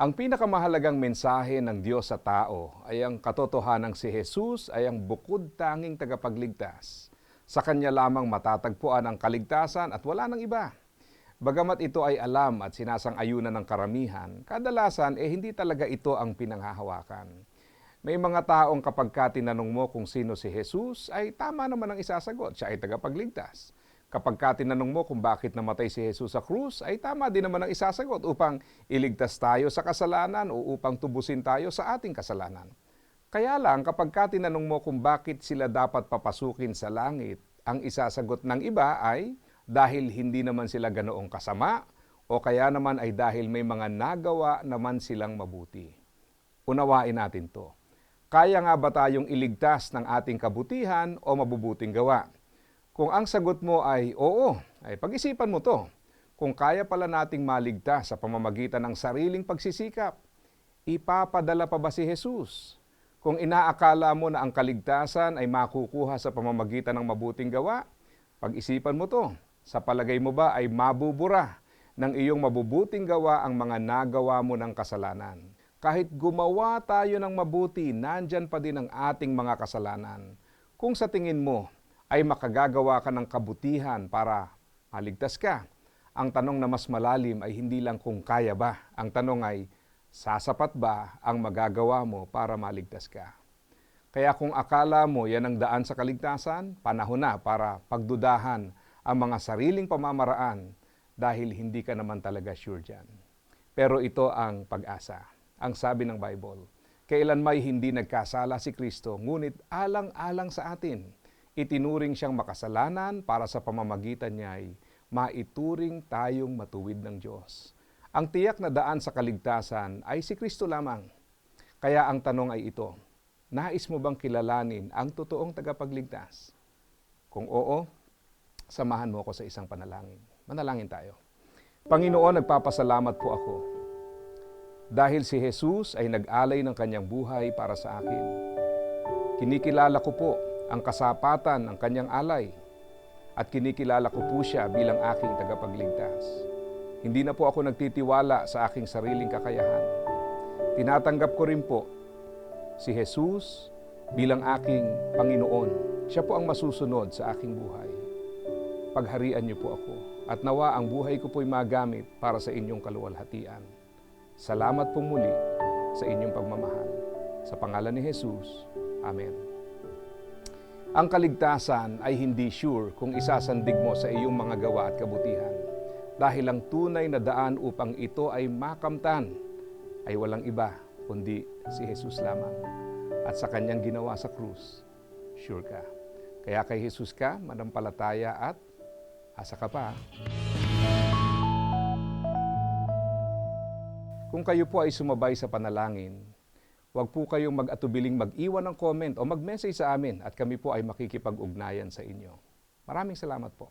Ang pinakamahalagang mensahe ng Diyos sa tao ay ang katotohanang si Jesus ay ang bukod tanging tagapagligtas. Sa Kanya lamang matatagpuan ang kaligtasan at wala nang iba. Bagamat ito ay alam at sinasang-ayunan ng karamihan, kadalasan eh hindi talaga ito ang pinanghahawakan. May mga taong kapag ka tinanong mo kung sino si Jesus, ay tama naman ang isasagot, siya ay tagapagligtas. Kapag ka tinanong mo kung bakit namatay si Jesus sa krus, ay tama din naman ang isasagot upang iligtas tayo sa kasalanan o upang tubusin tayo sa ating kasalanan. Kaya lang kapag ka tinanong mo kung bakit sila dapat papasukin sa langit, ang isasagot ng iba ay dahil hindi naman sila ganoong kasama o kaya naman ay dahil may mga nagawa naman silang mabuti. Unawain natin to. Kaya nga ba tayong iligtas ng ating kabutihan o mabubuting gawa? Kung ang sagot mo ay oo, ay pag-isipan mo to. Kung kaya pala nating maligtas sa pamamagitan ng sariling pagsisikap, ipapadala pa ba si Jesus? Kung inaakala mo na ang kaligtasan ay makukuha sa pamamagitan ng mabuting gawa, pag-isipan mo to. Sa palagay mo ba ay mabubura ng iyong mabubuting gawa ang mga nagawa mo ng kasalanan? Kahit gumawa tayo ng mabuti, nandyan pa din ang ating mga kasalanan. Kung sa tingin mo ay makagagawa ka ng kabutihan para maligtas ka, ang tanong na mas malalim ay hindi lang kung kaya ba. Ang tanong ay, sasapat ba ang magagawa mo para maligtas ka? Kaya kung akala mo yan ang daan sa kaligtasan, panahon na para pagdudahan ang mga sariling pamamaraan dahil hindi ka naman talaga sure dyan. Pero ito ang pag-asa. Ang sabi ng Bible, kailan may hindi nagkasala si Kristo, ngunit alang-alang sa atin, itinuring siyang makasalanan para sa pamamagitan niya ay maituring tayong matuwid ng Diyos. Ang tiyak na daan sa kaligtasan ay si Kristo lamang. Kaya ang tanong ay ito, nais mo bang kilalanin ang totoong tagapagligtas? Kung oo, samahan mo ako sa isang panalangin. Manalangin tayo. Panginoon, nagpapasalamat po ako dahil si Jesus ay nag-alay ng kanyang buhay para sa akin. Kinikilala ko po ang kasapatan ng kanyang alay at kinikilala ko po siya bilang aking tagapagligtas. Hindi na po ako nagtitiwala sa aking sariling kakayahan. Tinatanggap ko rin po si Jesus bilang aking Panginoon. Siya po ang masusunod sa aking buhay. Pagharian niyo po ako at nawa ang buhay ko po'y magamit para sa inyong kaluwalhatian. Salamat pong muli sa inyong pagmamahal. Sa pangalan ni Jesus, Amen. Ang kaligtasan ay hindi sure kung isasandig mo sa iyong mga gawa at kabutihan. Dahil ang tunay na daan upang ito ay makamtan ay walang iba kundi si Jesus lamang. At sa kanyang ginawa sa krus, sure ka. Kaya kay Jesus ka, manampalataya at asa ka pa. Kung kayo po ay sumabay sa panalangin, huwag po kayong mag-atubiling mag-iwan ng comment o mag-message sa amin at kami po ay makikipag-ugnayan sa inyo. Maraming salamat po.